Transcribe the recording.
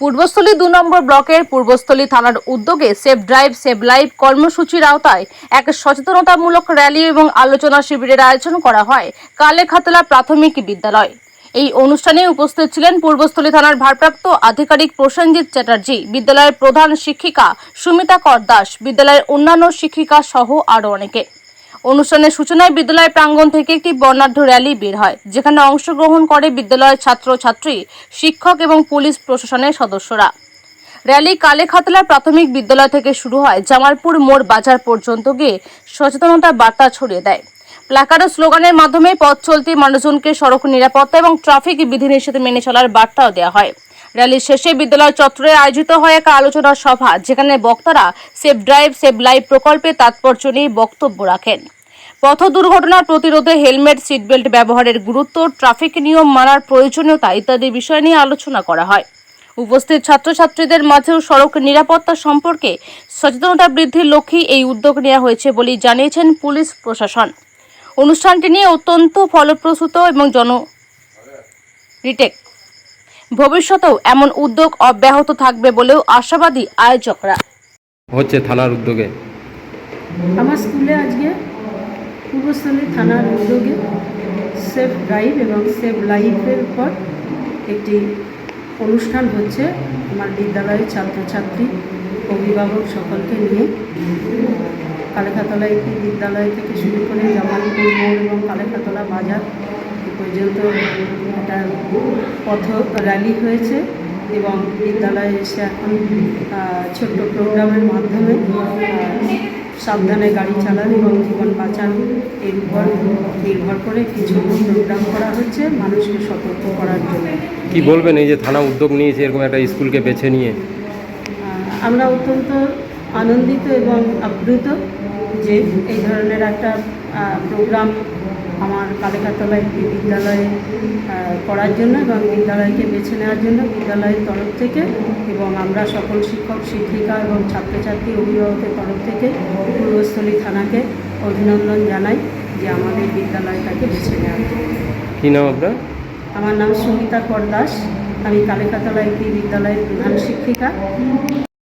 পূর্বস্থলী দু নম্বর ব্লকের পূর্বস্থলী থানার উদ্যোগে সেভ ড্রাইভ সেভ লাইফ কর্মসূচির আওতায় এক সচেতনতামূলক র্যালি এবং আলোচনা শিবিরের আয়োজন করা হয় কালেখাতলা প্রাথমিক বিদ্যালয়। এই অনুষ্ঠানে উপস্থিত ছিলেন পূর্বস্থলী থানার ভারপ্রাপ্ত আধিকারিক প্রসেনজিৎ চ্যাটার্জি, বিদ্যালয়ের প্রধান শিক্ষিকা সুমিতা কর দাস, বিদ্যালয়ের অন্যান্য শিক্ষিকা সহ আরও অনেকে। অনুষ্ঠানের সূচনায় বিদ্যালয় প্রাঙ্গণ থেকে একটি বর্ণাঢ্য র্যালি বের হয়, যেখানে অংশগ্রহণ করে বিদ্যালয়ের ছাত্র, ছাত্রী, শিক্ষক এবং পুলিশ প্রশাসনের সদস্যরা। র্যালি কালেখাতলা প্রাথমিক বিদ্যালয় থেকে শুরু হয়, জামালপুর মোড় বাজার পর্যন্ত গিয়ে সচেতনতার বার্তা ছড়িয়ে দেয়। প্ল্যাকার্ড স্লোগানের মাধ্যমে পথ চলতি মানুষজনকে সড়ক নিরাপত্তা এবং ট্রাফিক বিধিনিষেধ মেনে চলার বার্তাও দেওয়া হয়। র্যালির শেষে বিদ্যালয় চত্বরে আয়োজিত হয় এক আলোচনা সভা, যেখানে বক্তারা সেফ ড্রাইভ, সেভ লাইফ প্রকল্পে তাৎপর্য নিয়ে বক্তব্য রাখেন। পথ দুর্ঘটনা প্রতিরোধে হেলমেট, সিটবেল্ট ব্যবহারের গুরুত্ব, ট্রাফিক নিয়ম মানার প্রয়োজনীয়তা ইত্যাদি বিষয় নিয়ে আলোচনা করা হয়। উপস্থিত ছাত্রছাত্রীদের মাঝেও সড়ক নিরাপত্তা সম্পর্কে সচেতনতা বৃদ্ধির লক্ষ্যেই এই উদ্যোগ নেওয়া হয়েছে বলেই জানিয়েছেন পুলিশ প্রশাসন। অনুষ্ঠানটি নিয়ে অত্যন্ত ফলপ্রসূত এবং জন রিটেক ভবিষ্যতেও এমন উদ্যোগ অব্যাহত থাকবে বলেও আশাবাদী আয়োজকরা। হচ্ছে থানার উদ্যোগে। আমার স্কুলে আজকে পূর্বস্থলী থানার উদ্যোগে সেফ ড্রাইভ এবং সেফ লাইফের উপর একটি অনুষ্ঠান হচ্ছে আমার বিদ্যালয়ের ছাত্রছাত্রী অভিভাবক সকলকে নিয়ে। কালেখাতলা একটি বিদ্যালয় থেকে শুরু করে জামালপুর মোড় এবং কালেখাতলা বাজার পর্যন্ত একটা পথ র্যালি হয়েছে এবং বিদ্যালয়ে এসে এখন ছোট্ট প্রোগ্রামের মাধ্যমে সাবধানে গাড়ি চালান এবং জীবন বাঁচান। এর উপর নির্ভর করে কিছু প্রোগ্রাম করা হচ্ছে মানুষকে সতর্ক করার জন্য। কি বলবেন এই যে থানা উদ্যোগ নিয়েছে এরকম একটা স্কুলকে বেছে নিয়ে? আমরা অত্যন্ত আনন্দিত এবং আপ্লুত যে এই ধরনের একটা প্রোগ্রাম আমার কালেকাতলা একটি বিদ্যালয়ে করার জন্য এবং বিদ্যালয়কে বেছে নেওয়ার জন্য বিদ্যালয়ের তরফ থেকে এবং আমরা সকল শিক্ষক শিক্ষিকা এবং ছাত্রছাত্রী অভিভাবকের তরফ থেকে পূর্বস্থলী থানাকে অভিনন্দন জানাই যে আমাদের বিদ্যালয়টাকে বেছে নেওয়ার জন্য। কি নাম আপনার? আমার নাম সুমিতা করদাস আমি কালেকাতলা একটি বিদ্যালয়ের প্রধান শিক্ষিকা।